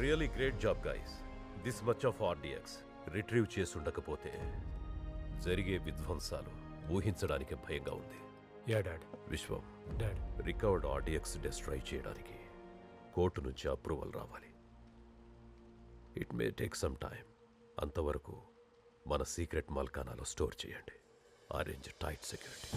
Really great job guys this much of RDX retrieve చేసుండకపోతే జరిగే విధ్వంసాలు ఊహించడానికి భయంగా ఉంది. Yeah dad Vishwam dad recovered RDX destroy చేయడానికి కోర్టు నుంచి అప్రూవల్ రావాలి. It may take some time అంతవరకు మన సీక్రెట్ మల్కానాలో స్టోర్ చేయండి. అరేంజ్ టైట్ సెక్యూరిటీ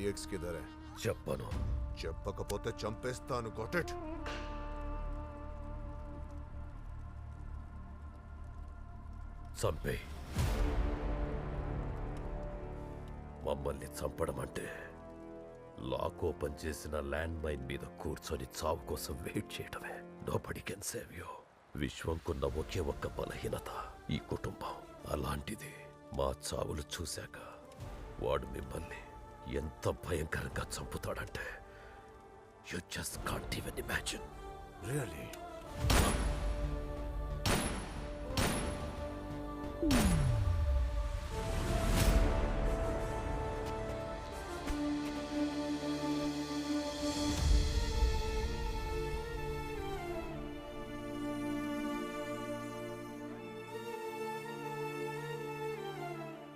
ఆర్డిఎక్స్ కిదర్ హై చెప్పను. చెప్పకపోతే చంపేస్తాను. గొట్ ఇట్ చంపే. మమ్మల్ని చంపడం అంటే లాక్ ఓపెన్ చేసిన ల్యాండ్ మైన్ మీద కూర్చొని చావు కోసం వెయిట్ చేయటమే. నోబడి కెన్ సేవ్ యూ విశ్వంకున్న ఒకే ఒక్క బలహీనత ఈ కుటుంబం. అలాంటిది మా చావులు చూశాక వాడు మిమ్మల్ని ఎంత భయంకరంగా చంపుతాడంటే? You just can't even imagine really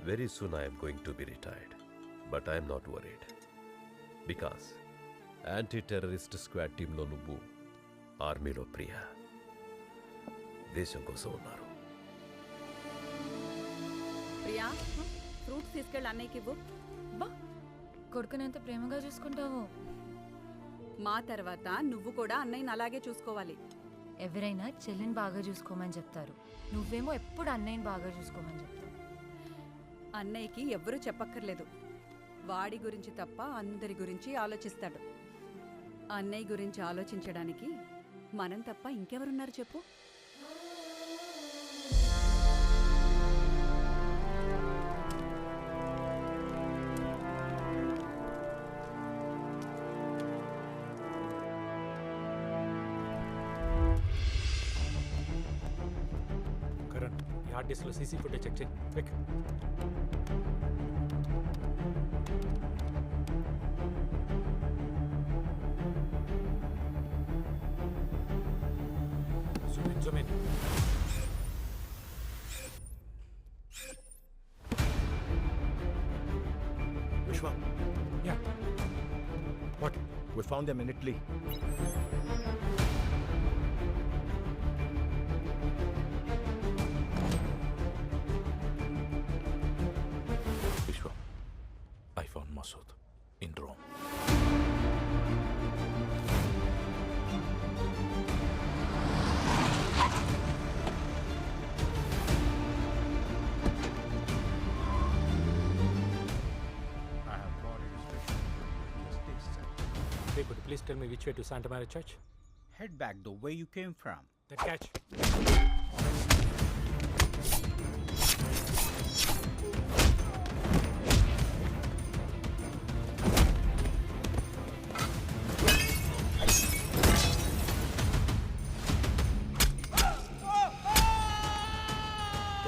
Very soon I am going to be retired. But I am not worried. Because anti terrorist squad టీంలో నువ్వు ఆర్మీలో ప్రియా. దేశం కోసం ఉన్నారు. ప్రియా ఫ్రూట్స్ తీసుకెళ్ళి అన్నయ్యకి ఇవ్వు. బా కొడుకుని ఎంత ప్రేమగా చూసుకుంటావో. మా తర్వాత నువ్వు కూడా అన్నయ్యని అలాగే చూసుకోవాలి. ఎవరైనా చెల్లిని బాగా చూసుకోమని చెప్తారు. నువ్వేమో ఎప్పుడు అన్నయ్యని బాగా చూసుకోమని చెప్తావు. అన్నయ్యకి ఎవ్వరూ చెప్పక్కర్లేదు. వాడి గురించి తప్ప అందరి గురించి ఆలోచిస్తాడు. అన్నయ్య గురించి ఆలోచించడానికి మనం తప్ప ఇంకెవరున్నారు చెప్పు. కరణ్ ఈ హార్డ్ డిస్క్లో సీసీ ఫుటేజ్ చెక్ చేయి. Come in. Yeah. What? We found them in Italy. set. Hey, could you please tell me which way to Santa Maria Church? Head back the way you came from. Then catch.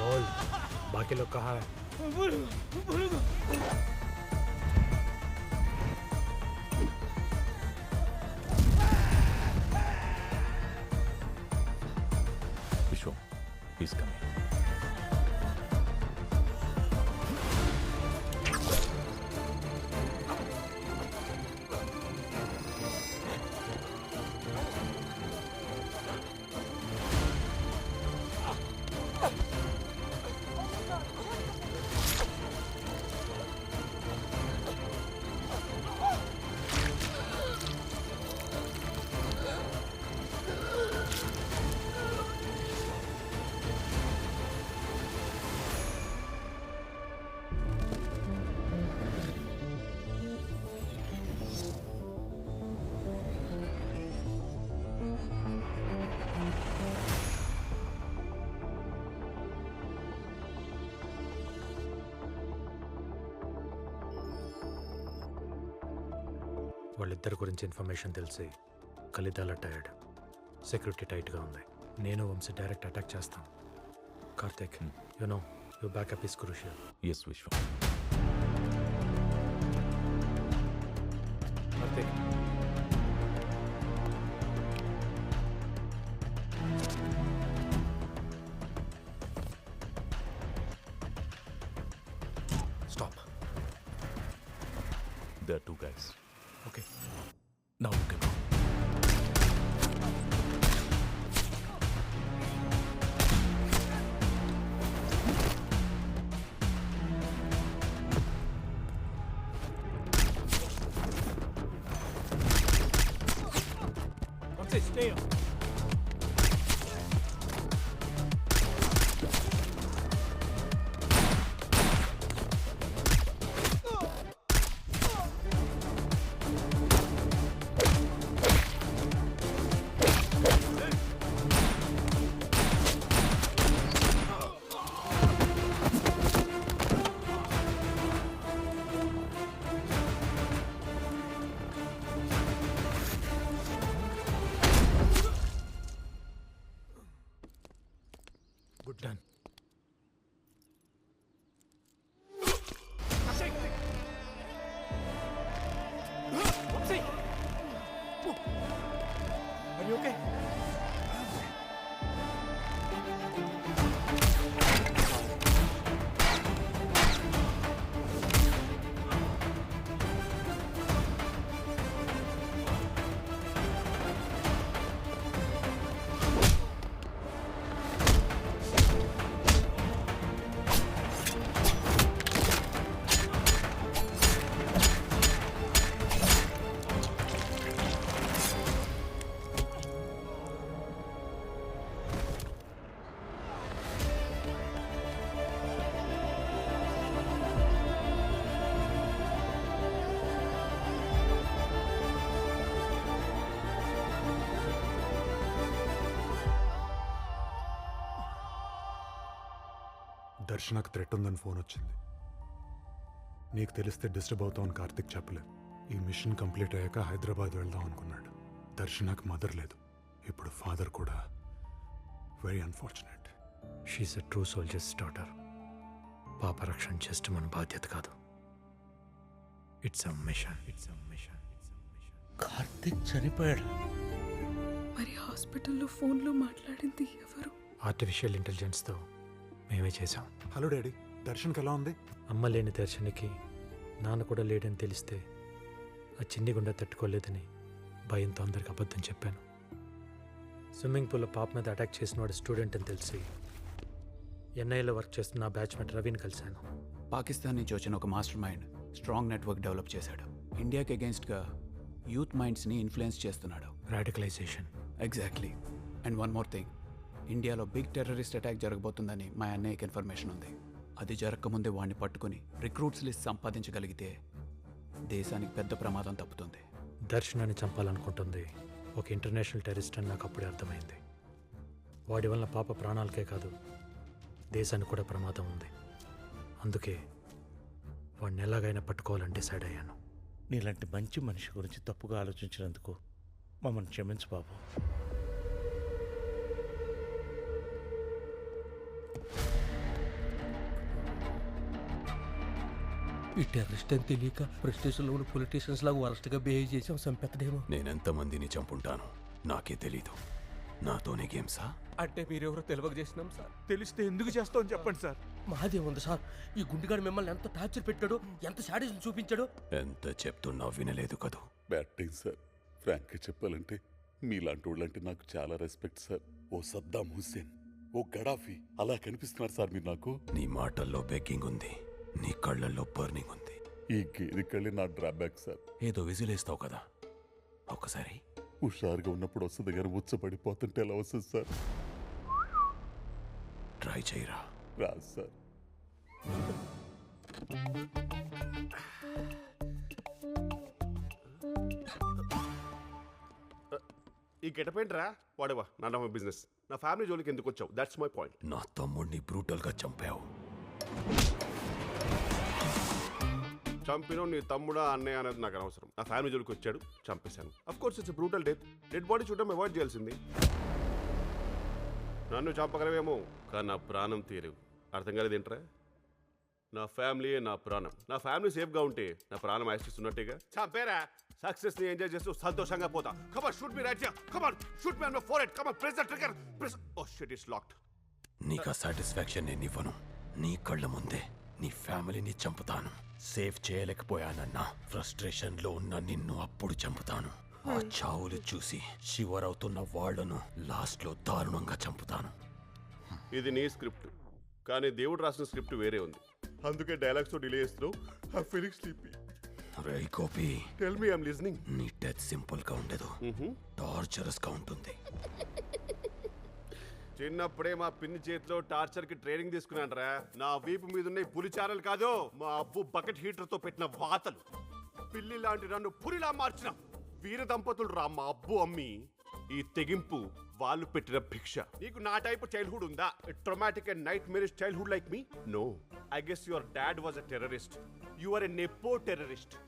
बोल बाकी लोग कहाँ है వాళ్ళిద్దరి గురించి information తెలిసి కలితాల tired security టైట్గా ఉంది. నేను వంశీ డైరెక్ట్ అటాక్ చేస్తాం Karthik you know you backup is crucial yes Vishwam Karthik. Stop they are two guys okay now you can Vamshi దర్శనకు threat ఉందని ఫోన్ వచ్చింది. నీకు తెలిస్తే డిస్టర్బ్ అవుతామని కార్తిక్ చెప్పలేదు. ఈ మిషన్ కంప్లీట్ అయ్యాక హైదరాబాద్ వెళ్దాం అనుకున్నాడు. దర్శనకు మదర్ లేదు. ఇప్పుడు ఫాదర్ కూడా very unfortunate she's a true soldier's daughter పాప రక్షణ జస్ట్ మన బాధ్యత కాదు. It's a mission it's a mission Karthik చనిపోయాడు. మరి హాస్పిటల్లో ఫోన్లో మాట్లాడింది ఎవరు? ఆర్టిఫిషియల్ ఇంటెలిజెన్స్తో మేమే చేసాం హలో డాడీ దర్శన్కి ఎలా ఉంది? అమ్మ లేని దర్శనకి నాన్న కూడా లేడని తెలిస్తే ఆ చిన్ని గుండె తట్టుకోలేదని భయంతో అందరికి అబద్ధం చెప్పాను. స్విమ్మింగ్ పూల్లో పాప మీద అటాక్ చేసిన వాడు స్టూడెంట్ అని తెలిసి ఎన్ఐలో వర్క్ చేస్తున్న నా బ్యాచ్మేట్ రవిని కలిశాను. పాకిస్తాన్ నుంచి వచ్చిన ఒక master mind strong network develop చేశాడు. ఇండియాకి అగేన్స్ట్గా యూత్ మైండ్స్ని ఇన్ఫ్లుయెన్స్ చేస్తున్నాడు. Radicalisation. Exactly. And one more thing. ఇండియాలో బిగ్ టెర్రరిస్ట్ అటాక్ జరగబోతుందని మా అన్నయ్యకి ఇన్ఫర్మేషన్ ఉంది. అది జరగకముందే వాడిని పట్టుకుని రిక్రూట్స్ లిస్ట్ సంపాదించగలిగితే దేశానికి పెద్ద ప్రమాదం తప్పుతుంది. దర్శనాన్ని చంపాలనుకుంటుంది. ఒక ఇంటర్నేషనల్ టెర్రరిస్ట్ అని నాకు అప్పుడే అర్థమైంది. వాడి వలన పాప ప్రాణాలకే కాదు దేశానికి కూడా ప్రమాదం ఉంది. అందుకే వాడిని ఎలాగైనా పట్టుకోవాలని డిసైడ్ అయ్యాను. నీలాంటి మంచి మనిషి గురించి తప్పుగా ఆలోచించినందుకు మమ్మల్ని క్షమించు బాబు. ఈ టెర్రరిస్ట్ అని తెలియక ప్రెస్టేషన్లో ఉన్న పొలిటీషియన్స్ లాగా వరస్ట్గా బిహేవ్ చేసాం సంపెత్తడేమో. నేనెంతమందిని చంపుంటాను నాకే తెలీదు. నాతోనే గేమ్సా? అంటే మీరెవరో తెలియక చేసినాం సార్. తెలిస్తే ఎందుకు చేస్తావు చెప్పండి సార్. మాదేముంది సార్? ఈ గుండెగాడు మిమ్మల్ని ఎంత టార్చర్ పెట్టాడో ఎంత శాడిజం చూపించాడో? ఎంత చెప్తున్నా వినలేదు కదూ? Batting sir. ఫ్రాంక్గా చెప్పాలంటే మీలాంటి వాళ్ళంటే నాకు చాలా రెస్పెక్ట్ సార్. ఓ సద్దాం హుస్సేన్ ఓ గడాఫీ అలా కనిపిస్తున్నారు సార్ మీరు నాకు. నీ మాటల్లో బెగ్గింగ్ ఉంది నీ కళ్ళల్లో బర్నింగ్ ఉంది. ఈ గేది కళ్ళే నా డ్రాబ్యాక్ సార్. ఏదో విజిలేస్తావు కదా. ఒక్కసారి. హుషారుగా ఉన్నప్పుడు వస్తుంది కానీ ఉచ్చపడిపోతుంటే ఎలా వస్తుంది సార్? ట్రై చేయరా? రాదు సార్. ఈ గెటప్ ఏంట్రా? వాడవా? నా బిజినెస్ నా ఫ్యామిలీ జోలికి ఎందుకు వచ్చావు? దట్స్ మై పాయింట్ నా తమ్ముడిని బ్రూటల్గా చంపావు. చంపిన నీ తమ్ముడా అన్నయ్య అనేది నాకు అనవసరం. నా ఫ్యామిలీ జోలికి వచ్చాడు చంపేశాను. Of course it's brutal death dead body చూడడం అవాయిడ్ చేయాల్సింది. నన్ను చంపగలవేమో కానీ నా ప్రాణం తీరవు అర్థం కాలేదు ఏంట్రా? నా ఫ్యామిలీ నా ప్రాణం. నా ఫ్యామిలీ సేఫ్గా ఉంటే నా ప్రాణం ఆశిస్తున్నట్టేగా చంపేరా? సక్సెస్ని ఎంజాయ్ చేస్తూ సంతోషంగా పోతా. Comer shoot me right comer shoot me on my forehead comer press the trigger press oh shit is locked నీకు సాటిస్ఫాక్షన్ నేను ఇవ్వను. నీ కళ్ళ ముందే. నీ ఫ్యామిలీని చంపుతాను. సేవ్ చేయలేకపోయానన్న ఫ్రస్ట్రేషన్లో ఉన్న నిన్ను అప్పుడు చంపుతాను. ఆ చావులు చూసి శివరవుతున్న వాళ్ళను లాస్ట్లో దారుణంగా చంపుతాను. ఇది నీ స్క్రిప్ట్. కానీ దేవుడు రాసిన స్క్రిప్ట్ వేరే ఉంది. అందుకే డైలాగ్స్తో డిలే చేస్తున్నావు. I feeling sleepy. Ray Gopi. Tell me I'm listening నీ డెత్ సింపుల్గా ఉండదు. టార్చరస్గా ఉంటుంది. చిన్నప్పుడే మా పిన్ని చేతిలో టార్చర్కి ట్రైనింగ్ తీసుకున్నానరా నా వీపు మీద ఉన్న ఈ పులిచారలు కాదు మా అబ్బు బకెట్ హీటర్తో పెట్టిన వాతలు. పిల్లి లాంటి నన్ను పురిలా మార్చిన వీర దంపతులు రా మా అబ్బు అమ్మి. ఈ తెగింపు వాళ్ళు పెట్టిన భిక్ష. నీకు నా టైప్ చైల్డ్హుడ్ ఉందా? Traumatic and night marriage childhood like me no I guess your dad was a terrorist you are a nepo terrorist